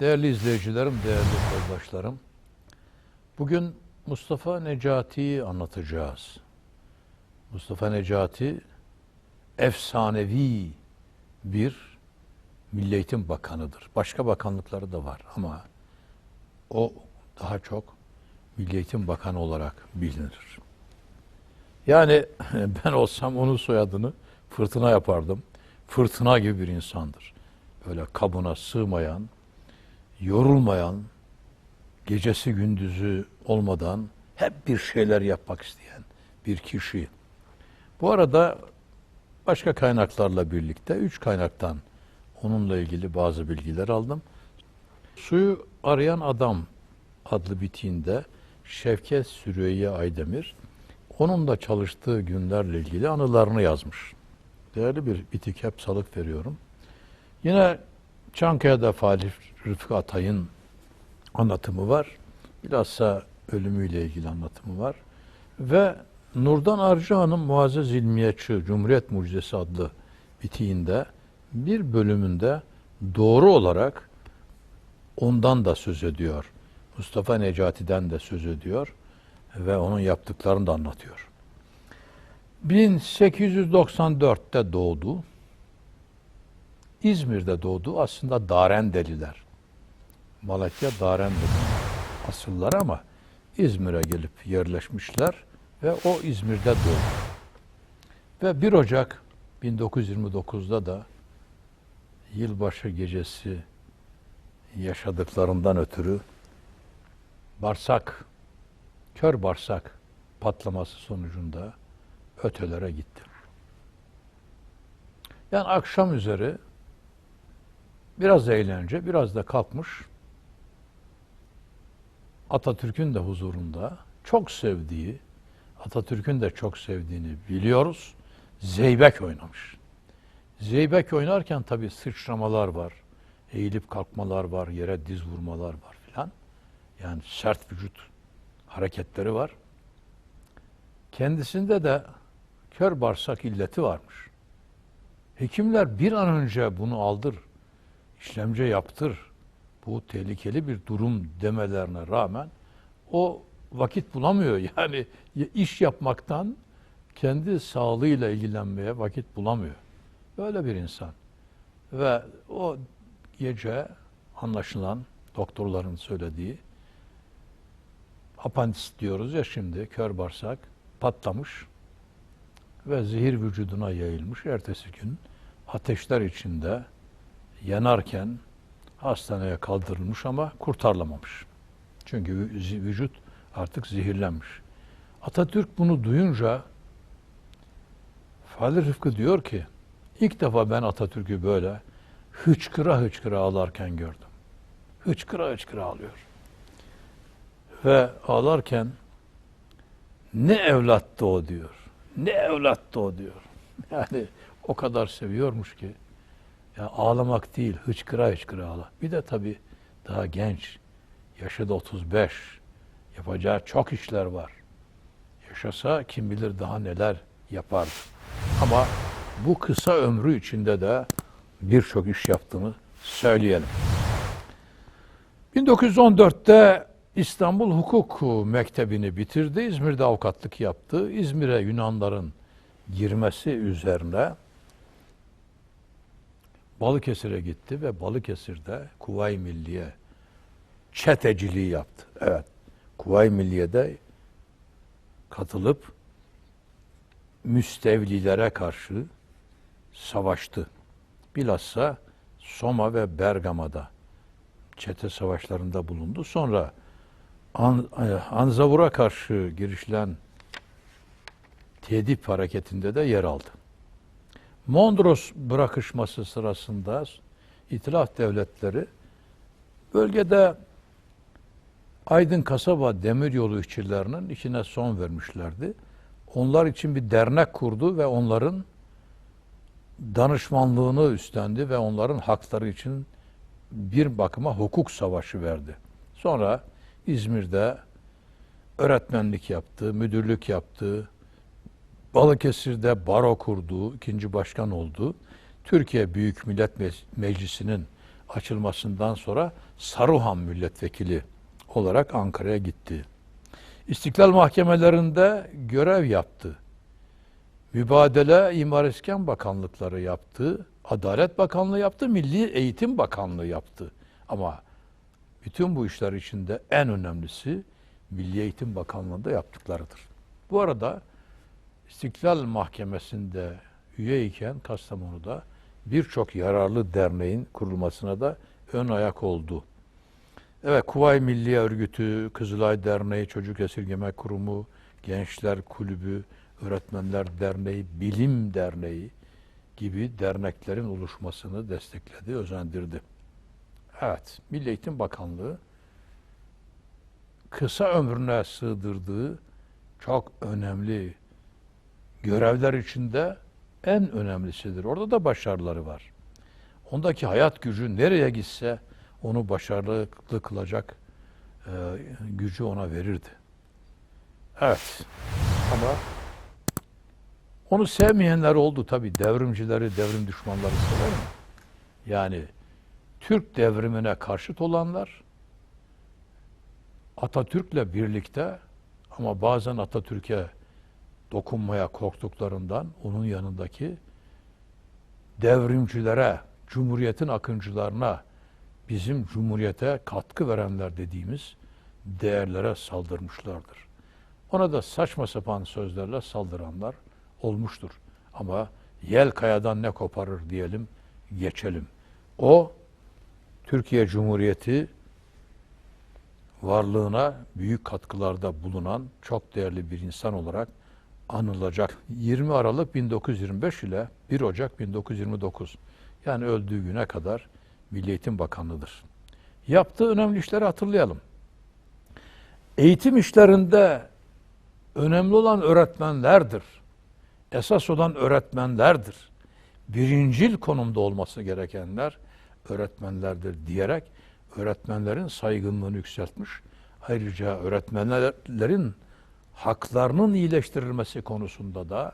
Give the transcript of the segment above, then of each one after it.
Değerli izleyicilerim, değerli yoldaşlarım. Bugün Mustafa Necati'yi anlatacağız. Mustafa Necati efsanevi bir Milli Eğitim Bakanıdır. Başka bakanlıkları da var ama o daha çok Milli Eğitim Bakanı olarak bilinir. Yani ben olsam onun soyadını fırtına yapardım. Fırtına gibi bir insandır. Böyle kabına sığmayan, yorulmayan, gecesi gündüzü olmadan hep bir şeyler yapmak isteyen bir kişi. Bu arada başka kaynaklarla birlikte üç kaynaktan onunla ilgili bazı bilgiler aldım. Suyu Arayan Adam adlı bitiğinde Şevket Süreyya Aydemir onun da çalıştığı günlerle ilgili anılarını yazmış. Değerli bir bitik hep salık veriyorum. Yine Çankaya'da Falih Rıfkı Atay'ın anlatımı var. Bilhassa ölümüyle ilgili anlatımı var. Ve Nurdan Arcıhan'ın Muazzez İlmiyatçı Cumhuriyet Mucizesi adlı bitiğinde bir bölümünde doğru olarak ondan da söz ediyor. Mustafa Necati'den de söz ediyor ve onun yaptıklarını da anlatıyor. 1894'te doğdu. İzmir'de doğdu. Aslında Darendeliler. Malatya Darendeli asıllar ama İzmir'e gelip yerleşmişler ve o İzmir'de doğdu. Ve 1 Ocak 1929'da da yılbaşı gecesi yaşadıklarından ötürü bağırsak, kör bağırsak patlaması sonucunda ötelere gitti. Yani akşam üzeri biraz eğlence, biraz da kalkmış Atatürk'ün de huzurunda çok sevdiği, Atatürk'ün de çok sevdiğini biliyoruz. Zeybek oynamış. Zeybek oynarken tabii sıçramalar var, eğilip kalkmalar var, yere diz vurmalar var filan. Yani sert vücut hareketleri var. Kendisinde de kör bağırsak illeti varmış. Hekimler bir an önce bunu aldır, işlemce yaptır, bu tehlikeli bir durum demelerine rağmen o vakit bulamıyor. Yani iş yapmaktan kendi sağlığıyla ilgilenmeye vakit bulamıyor. Böyle bir insan. Ve o gece anlaşılan doktorların söylediği apandis diyoruz ya şimdi kör bağırsak patlamış ve zehir vücuduna yayılmış. Ertesi gün ateşler içinde yanarken hastaneye kaldırılmış ama kurtarılamamış. Çünkü vü- vücut artık zehirlenmiş. Atatürk bunu duyunca Fahri Rıfkı diyor ki ilk defa ben Atatürk'ü böyle hıçkıra hıçkıra ağlarken gördüm. Hıçkıra hıçkıra ağlıyor. Ve ağlarken ne evlattı o diyor. Ne evlattı o diyor. Yani o kadar seviyormuş ki. Ya ağlamak değil, hıçkıra hıçkıra ağla. Bir de tabii daha genç, yaşı da 35, yapacağı çok işler var. Yaşasa kim bilir daha neler yapardı. Ama bu kısa ömrü içinde de birçok iş yaptığını söyleyelim. 1914'te İstanbul Hukuk Mektebi'ni bitirdi. İzmir'de avukatlık yaptı. İzmir'e Yunanların girmesi üzerine Balıkesir'e gitti ve Balıkesir'de Kuvayi Milliye çeteciliği yaptı. Evet. Kuvayi Milliye'de katılıp müstevlilere karşı savaştı. Bilhassa Soma ve Bergama'da çete savaşlarında bulundu. Sonra An, Anzavur'a karşı girişilen tedip hareketinde de yer aldı. Mondros bırakışması sırasında İtilaf devletleri bölgede Aydın Kasaba Demiryolu işçilerinin işine son vermişlerdi. Onlar için bir dernek kurdu ve onların danışmanlığını üstlendi ve onların hakları için bir bakıma hukuk savaşı verdi. Sonra İzmir'de öğretmenlik yaptı, müdürlük yaptı, Balıkesir'de baro kurdu, ikinci başkan oldu. Türkiye Büyük Millet Meclisi'nin açılmasından sonra Saruhan milletvekili olarak Ankara'ya gitti. İstiklal mahkemelerinde görev yaptı. Mübadele İmar İskan Bakanlıkları yaptı. Adalet Bakanlığı yaptı, Milli Eğitim Bakanlığı yaptı. Ama bütün bu işler içinde en önemlisi Milli Eğitim Bakanlığı'nda yaptıklarıdır. Bu arada İstiklal Mahkemesi'nde üyeyken Kastamonu'da birçok yararlı derneğin kurulmasına da ön ayak oldu. Evet, Kuvay Milliye Örgütü, Kızılay Derneği, Çocuk Esirgeme Kurumu, Gençler Kulübü, Öğretmenler Derneği, Bilim Derneği gibi derneklerin oluşmasını destekledi, özendirdi. Evet, Milli Eğitim Bakanlığı kısa ömrüne sığdırdığı çok önemli görevler içinde en önemlisidir. Orada da başarıları var. Ondaki hayat gücü nereye gitse onu başarılı kılacak e, gücü ona verirdi. Evet. Ama onu sevmeyenler oldu tabi. Devrimcileri, devrim düşmanları sever mi? Yani Türk devrimine karşıt olanlar Atatürk'le birlikte ama bazen Atatürk'e dokunmaya korktuklarından onun yanındaki devrimcilere, cumhuriyetin akıncılarına, bizim cumhuriyete katkı verenler dediğimiz değerlere saldırmışlardır. Ona da saçma sapan sözlerle saldıranlar olmuştur. Ama yel kayadan ne koparır diyelim, geçelim. O Türkiye Cumhuriyeti varlığına büyük katkılarda bulunan çok değerli bir insan olarak anılacak. 20 Aralık 1925 ile 1 Ocak 1929 yani öldüğü güne kadar Milli Eğitim Bakanlığıdır. Yaptığı önemli işleri hatırlayalım. Eğitim işlerinde önemli olan öğretmenlerdir. Esas olan öğretmenlerdir. Birincil konumda olması gerekenler öğretmenlerdir diyerek öğretmenlerin saygınlığını yükseltmiş. Ayrıca öğretmenlerin haklarının iyileştirilmesi konusunda da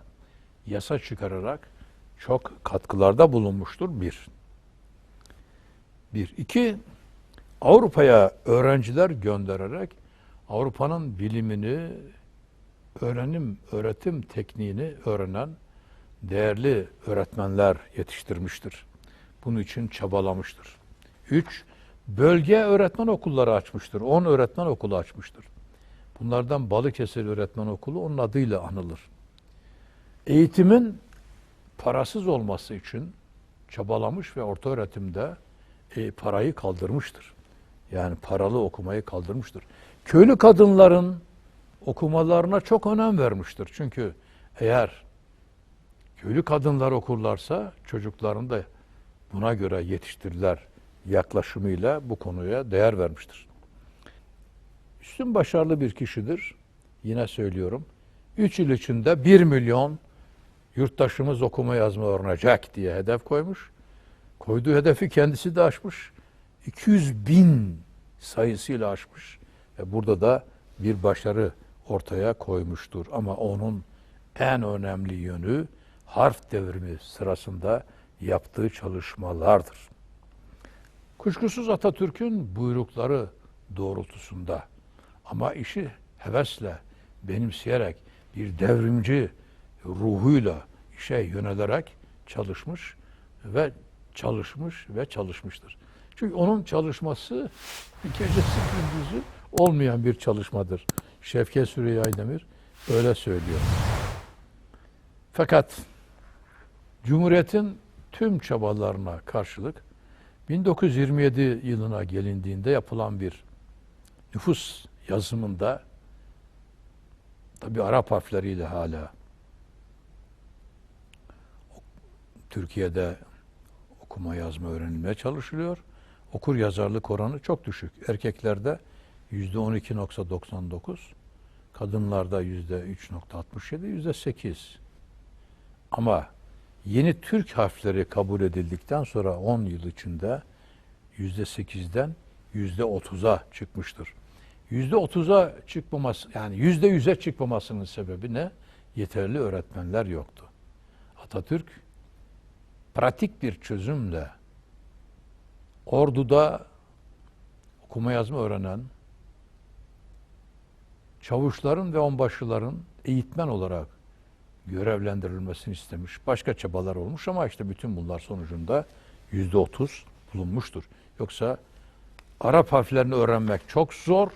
yasa çıkararak çok katkılarda bulunmuştur bir. Bir. iki Avrupa'ya öğrenciler göndererek Avrupa'nın bilimini, öğrenim, öğretim tekniğini öğrenen değerli öğretmenler yetiştirmiştir. Bunun için çabalamıştır. Üç, bölge öğretmen okulları açmıştır. On öğretmen okulu açmıştır. Bunlardan Balıkesir Öğretmen Okulu onun adıyla anılır. Eğitimin parasız olması için çabalamış ve orta öğretimde e, parayı kaldırmıştır. Yani paralı okumayı kaldırmıştır. Köylü kadınların okumalarına çok önem vermiştir. Çünkü eğer köylü kadınlar okurlarsa çocuklarını da buna göre yetiştirirler yaklaşımıyla bu konuya değer vermiştir. Üstün başarılı bir kişidir. Yine söylüyorum. 3 yıl içinde 1 milyon yurttaşımız okuma yazma öğrenecek diye hedef koymuş. Koyduğu hedefi kendisi de aşmış. 200 bin sayısıyla aşmış. Ve burada da bir başarı ortaya koymuştur. Ama onun en önemli yönü harf devrimi sırasında yaptığı çalışmalardır. Kuşkusuz Atatürk'ün buyrukları doğrultusunda ama işi hevesle, benimseyerek, bir devrimci ruhuyla işe yönelerek çalışmış ve çalışmış ve çalışmıştır. Çünkü onun çalışması gecesi gündüzü olmayan bir çalışmadır. Şevket Süreyya Aydemir öyle söylüyor. Fakat Cumhuriyet'in tüm çabalarına karşılık 1927 yılına gelindiğinde yapılan bir nüfus yazımında tabi Arap harfleriyle hala Türkiye'de okuma yazma öğrenilmeye çalışılıyor. Okur yazarlık oranı çok düşük. Erkeklerde yüzde 12.99, kadınlarda yüzde 3.67, yüzde 8. Ama yeni Türk harfleri kabul edildikten sonra 10 yıl içinde yüzde 8'den yüzde 30'a çıkmıştır. Yüzde 30'a çıkmaması yani yüzde 100'e çıkmamasının sebebi ne? Yeterli öğretmenler yoktu. Atatürk pratik bir çözümle orduda okuma yazma öğrenen çavuşların ve onbaşıların eğitmen olarak görevlendirilmesini istemiş. Başka çabalar olmuş ama işte bütün bunlar sonucunda yüzde otuz bulunmuştur. Yoksa Arap harflerini öğrenmek çok zor,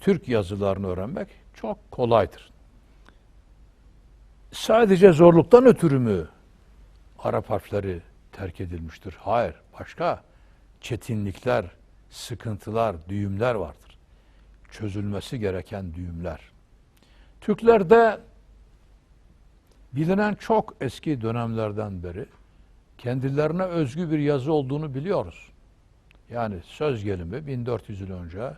Türk yazılarını öğrenmek çok kolaydır. Sadece zorluktan ötürü mü Arap harfleri terk edilmiştir? Hayır, başka çetinlikler, sıkıntılar, düğümler vardır. Çözülmesi gereken düğümler. Türklerde bilinen çok eski dönemlerden beri kendilerine özgü bir yazı olduğunu biliyoruz. Yani söz gelimi 1400 yıl önce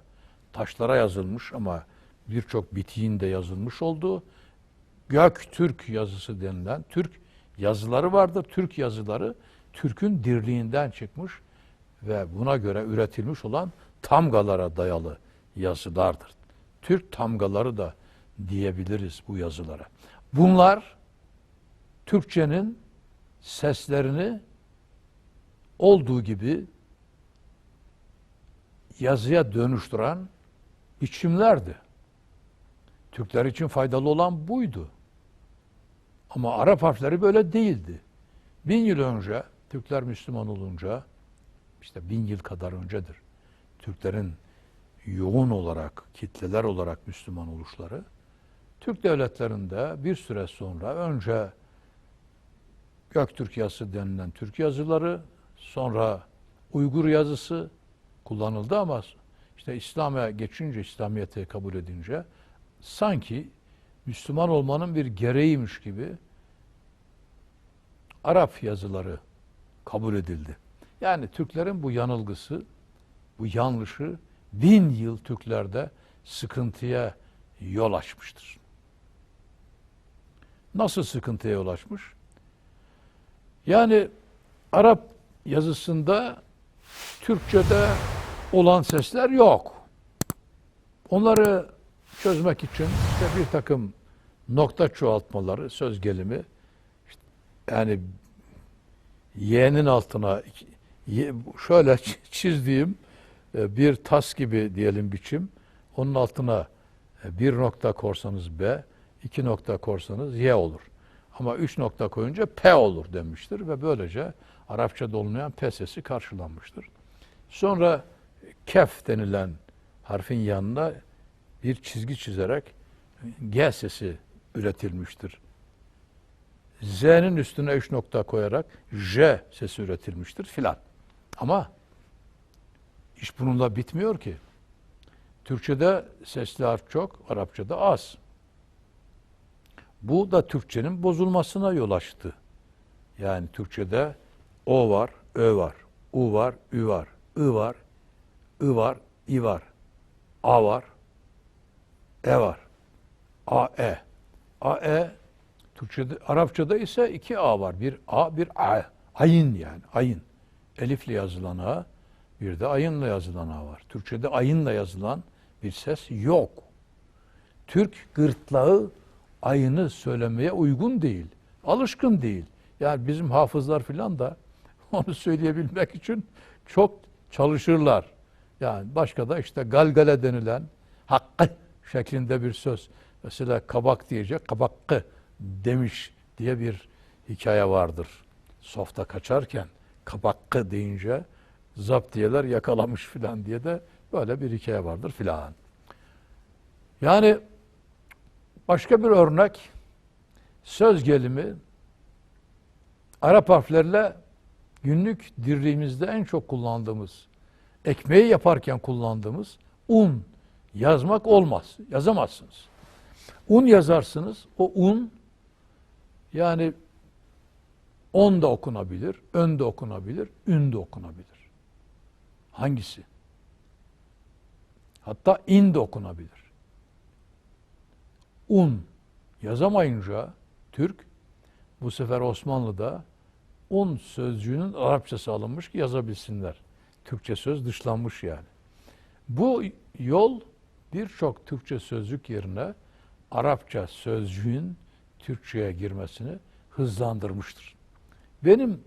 taşlara yazılmış ama birçok bitiğin de yazılmış olduğu Göktürk yazısı denilen Türk yazıları vardır. Türk yazıları Türk'ün dirliğinden çıkmış ve buna göre üretilmiş olan tamgalara dayalı yazılardır. Türk tamgaları da diyebiliriz bu yazılara. Bunlar Türkçenin seslerini olduğu gibi yazıya dönüştüren biçimlerdi. Türkler için faydalı olan buydu. Ama Arap harfleri böyle değildi. Bin yıl önce Türkler Müslüman olunca, işte bin yıl kadar öncedir. Türklerin yoğun olarak, kitleler olarak Müslüman oluşları. Türk devletlerinde bir süre sonra önce Göktürk yazısı denilen Türk yazıları, sonra Uygur yazısı kullanıldı ama işte İslam'a geçince, İslamiyet'i kabul edince sanki Müslüman olmanın bir gereğiymiş gibi Arap yazıları kabul edildi. Yani Türklerin bu yanılgısı, bu yanlışı bin yıl Türklerde sıkıntıya yol açmıştır. Nasıl sıkıntıya yol açmış? Yani Arap yazısında Türkçe'de olan sesler yok. Onları çözmek için işte bir takım nokta çoğaltmaları, söz gelimi, işte yani y'nin altına şöyle çizdiğim e, bir tas gibi diyelim biçim, onun altına e, bir nokta korsanız B, iki nokta korsanız Y olur. Ama üç nokta koyunca P olur demiştir ve böylece Arapçada olmayan P sesi karşılanmıştır. Sonra kef denilen harfin yanına bir çizgi çizerek G sesi üretilmiştir. Z'nin üstüne üç nokta koyarak J sesi üretilmiştir filan. Ama iş bununla bitmiyor ki. Türkçe'de sesli harf çok, Arapçada az. Bu da Türkçenin bozulmasına yol açtı. Yani Türkçe'de O var, Ö var, U var, Ü var, I var, I var, İ var, A var, E var, A, E. A, E, Türkçe'de, Arapçada ise iki A var. Bir A, bir A. Ayın yani, ayın. Elifle yazılan A, bir de ayınla yazılan A var. Türkçe'de ayınla yazılan bir ses yok. Türk gırtlağı ayını söylemeye uygun değil. Alışkın değil. Yani bizim hafızlar filan da onu söyleyebilmek için çok çalışırlar. Yani başka da işte galgale denilen hakkı şeklinde bir söz. Mesela kabak diyecek, kabakkı demiş diye bir hikaye vardır. Softa kaçarken kabakkı deyince zaptiyeler yakalamış filan diye de böyle bir hikaye vardır filan. Yani başka bir örnek söz gelimi Arap harflerle günlük dirliğimizde en çok kullandığımız, ekmeği yaparken kullandığımız un yazmak olmaz. Yazamazsınız. Un yazarsınız. O un yani on da okunabilir, ön de okunabilir, ün de okunabilir. Hangisi? Hatta in de okunabilir. Un yazamayınca Türk bu sefer Osmanlı'da un sözcüğünün Arapçası alınmış ki yazabilsinler. Türkçe söz dışlanmış yani. Bu yol birçok Türkçe sözcük yerine Arapça sözcüğün Türkçe'ye girmesini hızlandırmıştır. Benim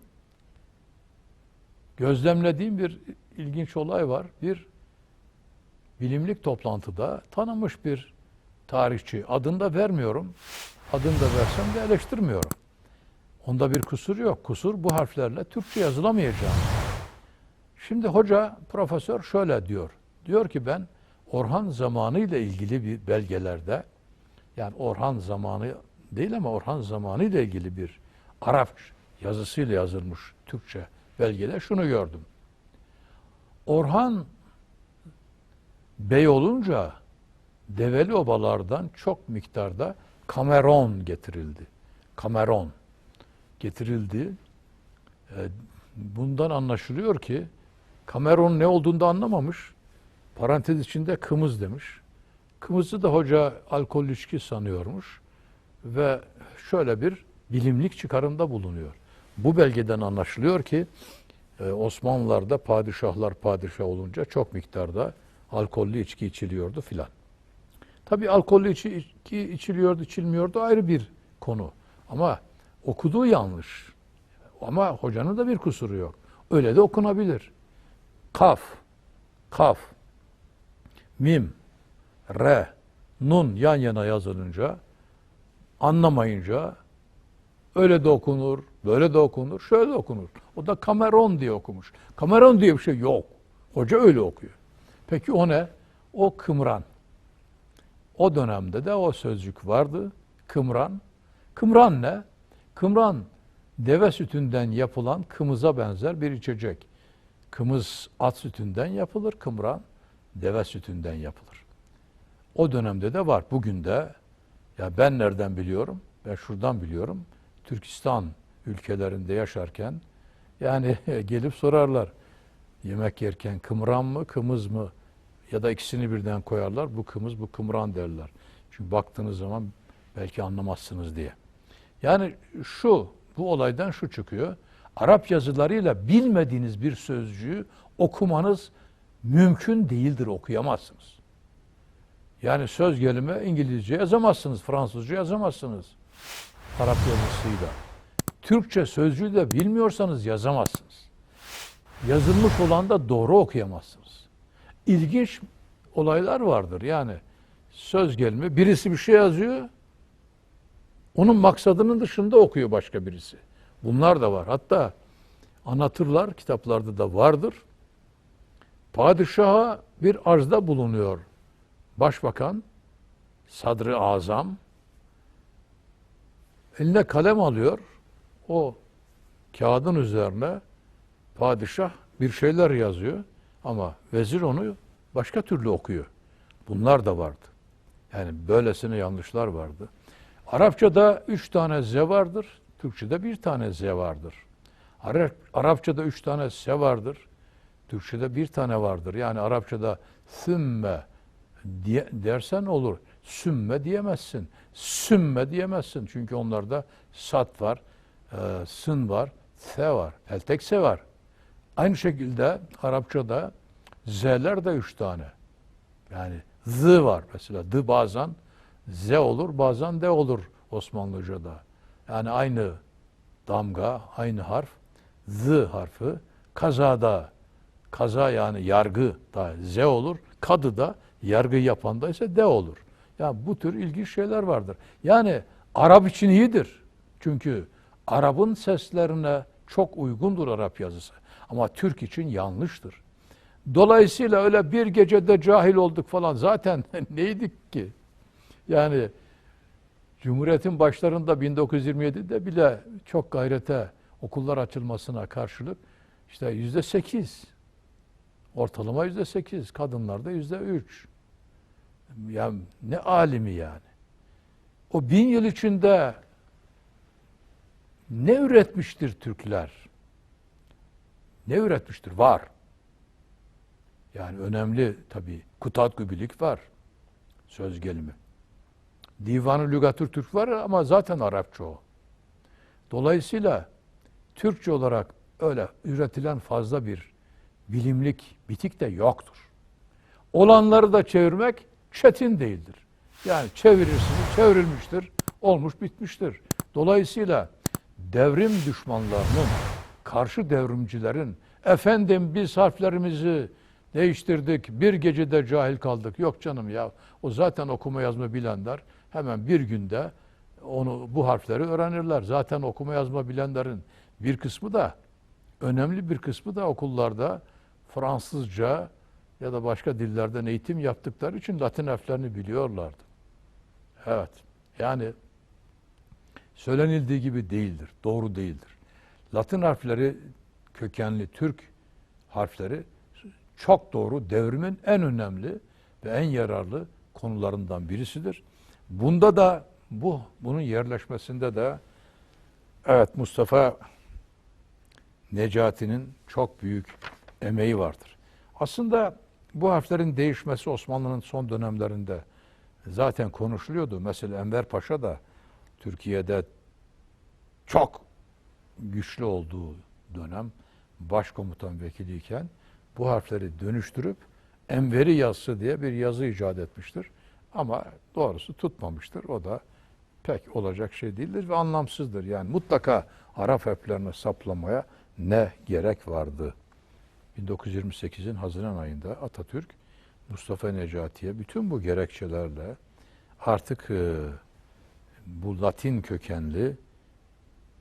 gözlemlediğim bir ilginç olay var. Bir bilimlik toplantıda tanınmış bir tarihçi, adını da vermiyorum, adını da versem de eleştirmiyorum. Onda bir kusur yok. Kusur bu harflerle Türkçe yazılamayacağım. Şimdi hoca, profesör şöyle diyor. Diyor ki ben Orhan zamanı ile ilgili bir belgelerde yani Orhan zamanı değil ama Orhan zamanı ile ilgili bir Arap yazısıyla yazılmış Türkçe belgede şunu gördüm. Orhan bey olunca develi obalardan çok miktarda kameron getirildi. Kameron getirildi. E, Bundan anlaşılıyor ki kameron ne olduğunu da anlamamış. Parantez içinde kımız demiş. Kımızı da hoca alkollü içki sanıyormuş ve şöyle bir bilimlik çıkarımda bulunuyor. Bu belgeden anlaşılıyor ki e, Osmanlılar'da padişahlar padişah olunca çok miktarda alkollü içki içiliyordu filan. Tabii alkollü içki içiliyordu, içilmiyordu ayrı bir konu. Ama okuduğu yanlış. Ama hocanın da bir kusuru yok. Öyle de okunabilir. Kaf, kaf, mim, re, nun yan yana yazılınca anlamayınca öyle de okunur, böyle de okunur, şöyle de okunur. O da kameron diye okumuş. Kameron diye bir şey yok. Hoca öyle okuyor. Peki o ne? O kımran. O dönemde de o sözcük vardı. Kımran. Kımran ne? Kımran deve sütünden yapılan kımıza benzer bir içecek. Kımız at sütünden yapılır, kımran deve sütünden yapılır. O dönemde de var. Bugün de ya ben nereden biliyorum? Ben şuradan biliyorum. Türkistan ülkelerinde yaşarken yani gelip sorarlar. Yemek yerken kımran mı, kımız mı? Ya da ikisini birden koyarlar. Bu kımız, bu kımran derler. Çünkü baktığınız zaman belki anlamazsınız diye. Yani şu, bu olaydan şu çıkıyor. Arap yazılarıyla bilmediğiniz bir sözcüğü okumanız mümkün değildir, okuyamazsınız. Yani söz gelimi İngilizce yazamazsınız, Fransızca yazamazsınız. Arap yazısıyla. Türkçe sözcüğü de bilmiyorsanız yazamazsınız. Yazılmış olan da doğru okuyamazsınız. İlginç olaylar vardır. Yani söz gelimi birisi bir şey yazıyor, onun maksadının dışında okuyor başka birisi. Bunlar da var. Hatta anlatırlar, kitaplarda da vardır. Padişaha bir arzda bulunuyor. Başbakan, sadrı azam, eline kalem alıyor. O kağıdın üzerine padişah bir şeyler yazıyor. Ama vezir onu başka türlü okuyor. Bunlar da vardı. Yani böylesine yanlışlar vardı. Arapçada üç tane z vardır. Türkçede bir tane z vardır. Arap, Arapçada üç tane s vardır. Türkçede bir tane vardır. Yani Arapçada sümme diye, dersen olur. Sümme diyemezsin. Sümme diyemezsin. Çünkü onlarda sat var, e, sın var, se var, eltek se var. Aynı şekilde Arapçada z'ler de üç tane. Yani z var mesela. D bazen z olur, bazen de olur Osmanlıca'da. Yani aynı damga, aynı harf, z harfi kazada, kaza yani yargı da z olur, kadı da yargı yapanda ise de olur. Ya yani bu tür ilginç şeyler vardır. Yani Arap için iyidir. Çünkü Arap'ın seslerine çok uygundur Arap yazısı. Ama Türk için yanlıştır. Dolayısıyla öyle bir gecede cahil olduk falan zaten neydik ki? Yani Cumhuriyet'in başlarında 1927'de bile çok gayrete okullar açılmasına karşılık işte yüzde sekiz. Ortalama yüzde sekiz kadınlarda yüzde üç. Ya ne alimi yani? O bin yıl içinde ne üretmiştir Türkler? Ne üretmiştir? Var. Yani önemli tabi Kutat Gübilik var. Söz gelimi Divanı Lügatür Türk var ama zaten Arapça o. Dolayısıyla Türkçe olarak öyle üretilen fazla bir bilimlik bitik de yoktur. Olanları da çevirmek çetin değildir. Yani çevirirsiniz, çevrilmiştir, olmuş bitmiştir. Dolayısıyla devrim düşmanlarının, karşı devrimcilerin Efendim biz harflerimizi değiştirdik. Bir gecede cahil kaldık. Yok canım ya. O zaten okuma yazma bilenler hemen bir günde onu bu harfleri öğrenirler. Zaten okuma yazma bilenlerin bir kısmı da önemli bir kısmı da okullarda Fransızca ya da başka dillerden eğitim yaptıkları için Latin harflerini biliyorlardı. Evet. Yani söylenildiği gibi değildir. Doğru değildir. Latin harfleri kökenli Türk harfleri çok doğru devrimin en önemli ve en yararlı konularından birisidir. Bunda da bu bunun yerleşmesinde de evet Mustafa Necati'nin çok büyük emeği vardır. Aslında bu harflerin değişmesi Osmanlı'nın son dönemlerinde zaten konuşuluyordu. Mesela Enver Paşa da Türkiye'de çok güçlü olduğu dönem başkomutan vekiliyken bu harfleri dönüştürüp Enveri yazısı diye bir yazı icat etmiştir. Ama doğrusu tutmamıştır. O da pek olacak şey değildir ve anlamsızdır. Yani mutlaka Arap harflerine saplamaya ne gerek vardı? 1928'in Haziran ayında Atatürk Mustafa Necati'ye bütün bu gerekçelerle artık e, bu Latin kökenli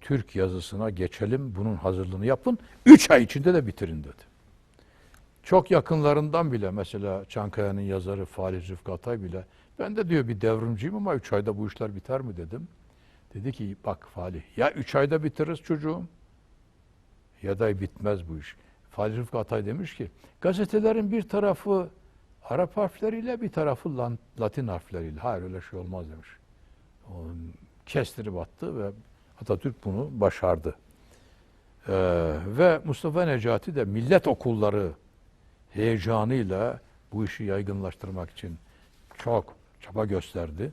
Türk yazısına geçelim, bunun hazırlığını yapın, üç ay içinde de bitirin dedi. Çok yakınlarından bile mesela Çankaya'nın yazarı Falih Rıfkı bile ben de diyor bir devrimciyim ama üç ayda bu işler biter mi dedim. Dedi ki bak Falih ya üç ayda bitiririz çocuğum ya da bitmez bu iş. Falih Rıfkı demiş ki gazetelerin bir tarafı Arap harfleriyle bir tarafı Latin harfleriyle. Hayır öyle şey olmaz demiş. Kestirip attı ve Atatürk bunu başardı. Ee, ve Mustafa Necati de millet okulları heyecanıyla bu işi yaygınlaştırmak için çok çaba gösterdi.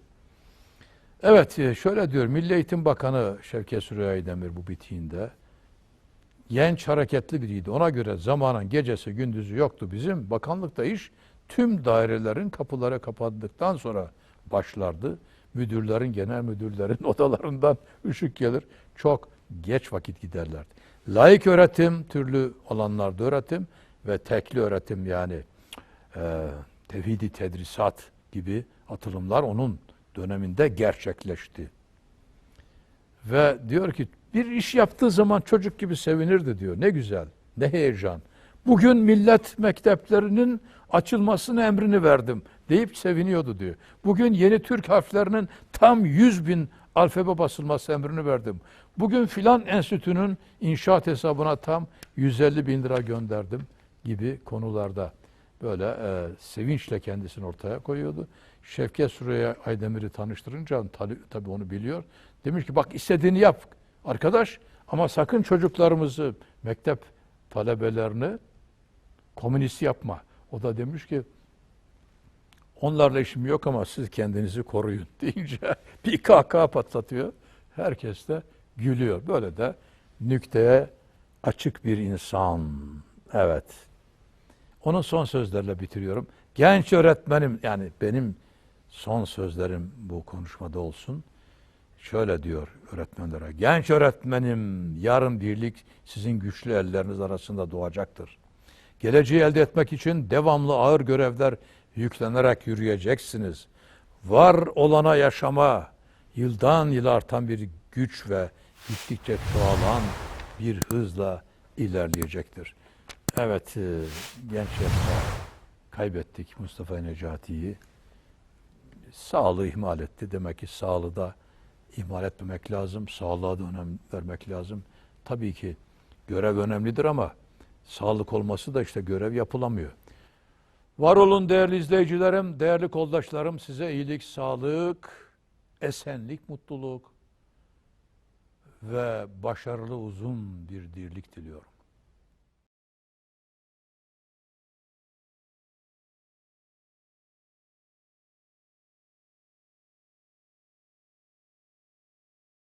Evet e, şöyle diyor Milli Eğitim Bakanı Şevket Süreyya Demir bu bitiğinde genç hareketli biriydi. Ona göre zamanın gecesi gündüzü yoktu bizim. Bakanlıkta iş tüm dairelerin kapıları kapandıktan sonra başlardı. Müdürlerin, genel müdürlerin odalarından ışık gelir. Çok geç vakit giderlerdi. Layık öğretim, türlü alanlarda öğretim ve tekli öğretim yani e, tevhidi tedrisat gibi atılımlar onun döneminde gerçekleşti. Ve diyor ki bir iş yaptığı zaman çocuk gibi sevinirdi diyor. Ne güzel, ne heyecan. Bugün millet mekteplerinin açılmasını emrini verdim deyip seviniyordu diyor. Bugün yeni Türk harflerinin tam 100 bin alfabe basılması emrini verdim. Bugün filan enstitünün inşaat hesabına tam 150 bin lira gönderdim gibi konularda böyle e, sevinçle kendisini ortaya koyuyordu. Şevket Süreyya Aydemir'i tanıştırınca tabi, tabii onu biliyor. Demiş ki bak istediğini yap arkadaş ama sakın çocuklarımızı mektep talebelerini komünist yapma. O da demiş ki onlarla işim yok ama siz kendinizi koruyun deyince bir kahkaha patlatıyor. Herkes de gülüyor. Böyle de nükteye açık bir insan. Evet. Onun son sözlerle bitiriyorum. Genç öğretmenim yani benim son sözlerim bu konuşmada olsun. Şöyle diyor öğretmenlere. Genç öğretmenim yarın birlik sizin güçlü elleriniz arasında doğacaktır. Geleceği elde etmek için devamlı ağır görevler yüklenerek yürüyeceksiniz. Var olana yaşama, yıldan yıla artan bir güç ve gittikçe çoğalan bir hızla ilerleyecektir. Evet, e, genç yaşta kaybettik Mustafa Necati'yi. Sağlığı ihmal etti. Demek ki sağlığı da ihmal etmemek lazım. Sağlığa da önem vermek lazım. Tabii ki görev önemlidir ama sağlık olması da işte görev yapılamıyor. Var olun değerli izleyicilerim, değerli koldaşlarım. Size iyilik, sağlık, esenlik, mutluluk ve başarılı uzun bir dirlik diliyorum.